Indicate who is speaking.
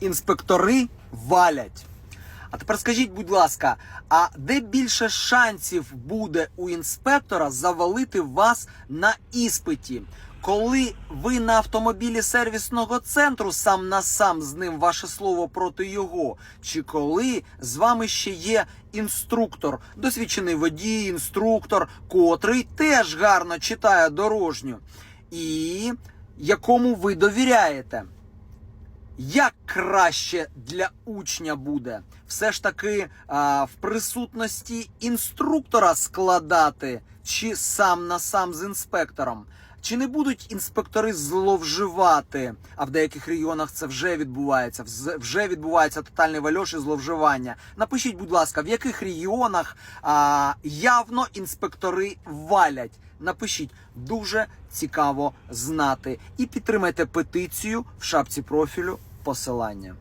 Speaker 1: інспектори валять. А тепер скажіть, будь ласка, а де більше шансів буде у інспектора завалити вас на іспиті? Коли ви на автомобілі сервісного центру сам на сам з ним ваше слово проти його, чи коли з вами ще є інструктор, досвідчений водій, інструктор, котрий теж гарно читає дорожню, і якому ви довіряєте? Як краще для учня буде? Все ж таки а, в присутності інструктора складати, чи сам на сам з інспектором? Чи не будуть інспектори зловживати? А в деяких регіонах це вже відбувається. Вже відбувається тотальний вальош і зловживання. Напишіть, будь ласка, в яких регіонах а, явно інспектори валять. Напишіть, дуже цікаво знати. І підтримайте петицію в шапці профілю посилання.